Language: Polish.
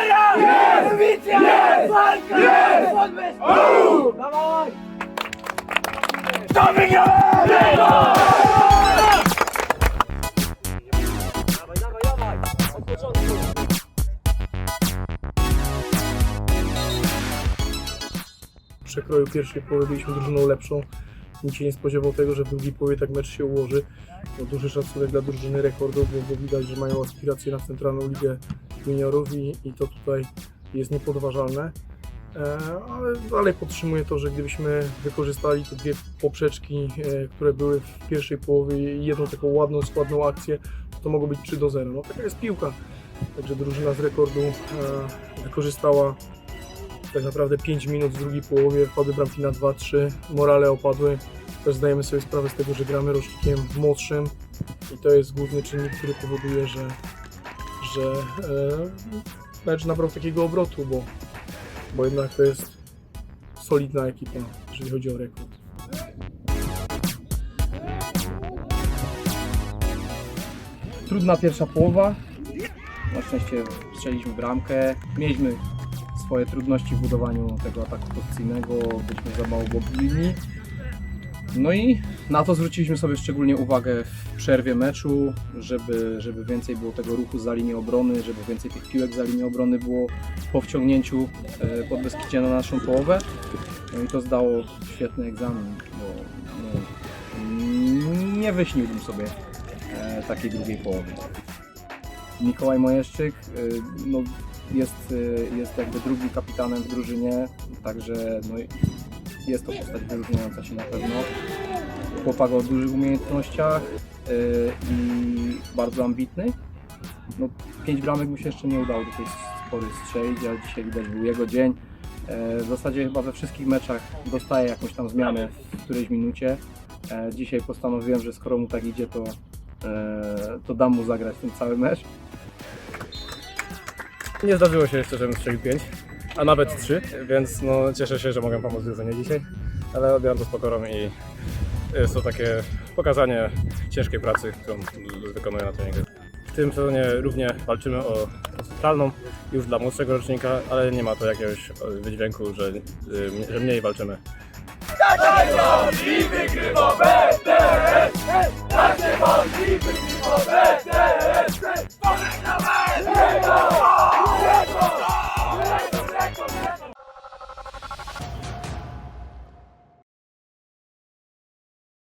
Karriera! Jest! Ambicja! Jest! Walka! Jest! Dawaj! Dawaj, dawaj, dawaj! Przekroju pierwszej połowy byliśmy drużyną lepszą. Nikt się nie spodziewał tego, że w drugiej połowie tak mecz się ułoży. No, duży szacunek dla drużyny rekordów, bo widać, że mają aspiracje na centralną ligę juniorów i, i to tutaj jest niepodważalne. E, ale dalej podtrzymuję to, że gdybyśmy wykorzystali te dwie poprzeczki, e, które były w pierwszej połowie i jedną taką ładną, składną akcję, to mogło być 3 do 0. No taka jest piłka. Także drużyna z rekordu e, wykorzystała tak naprawdę 5 minut w drugiej połowie, wpadły bramki na 2-3, morale opadły. Też zdajemy sobie sprawę z tego, że gramy rocznikiem młodszym i to jest główny czynnik, który powoduje, że, że e, mecz nabrał takiego obrotu, bo, bo jednak to jest solidna ekipa, jeżeli chodzi o rekord. Trudna pierwsza połowa. Na szczęście strzeliśmy bramkę. Mieliśmy swoje trudności w budowaniu tego ataku pozycyjnego, byliśmy za mało mobilni. No i na to zwróciliśmy sobie szczególnie uwagę w przerwie meczu, żeby, żeby więcej było tego ruchu za linię obrony, żeby więcej tych piłek za linię obrony było po wciągnięciu e, pod Beskidzie na naszą połowę. No i to zdało świetny egzamin, bo no, nie wyśniłbym sobie e, takiej drugiej połowy. Mikołaj Majeszczyk y, no, jest, jest jakby drugim kapitanem w drużynie, także no, jest to postać wyróżniająca się na pewno. Chłopak o dużych umiejętnościach y, i bardzo ambitny. No, pięć bramek mu się jeszcze nie udało do tej pory strzelić, ale dzisiaj widać był jego dzień. E, W zasadzie chyba we wszystkich meczach dostaje jakąś tam zmianę w którejś minucie. E, Dzisiaj postanowiłem, że skoro mu tak idzie, to, to dam mu zagrać ten cały mecz. Nie zdarzyło się jeszcze, żebym strzelił 5, a nawet 3, więc no, cieszę się, że mogę pomóc drużynie dzisiaj, ale odbieram to z pokorą i jest to takie pokazanie ciężkiej pracy, którą wykonuję na treningu. W tym sezonie równie walczymy o centralną już dla młodszego rocznika, ale nie ma to jakiegoś wydźwięku, że, y, że mniej walczymy.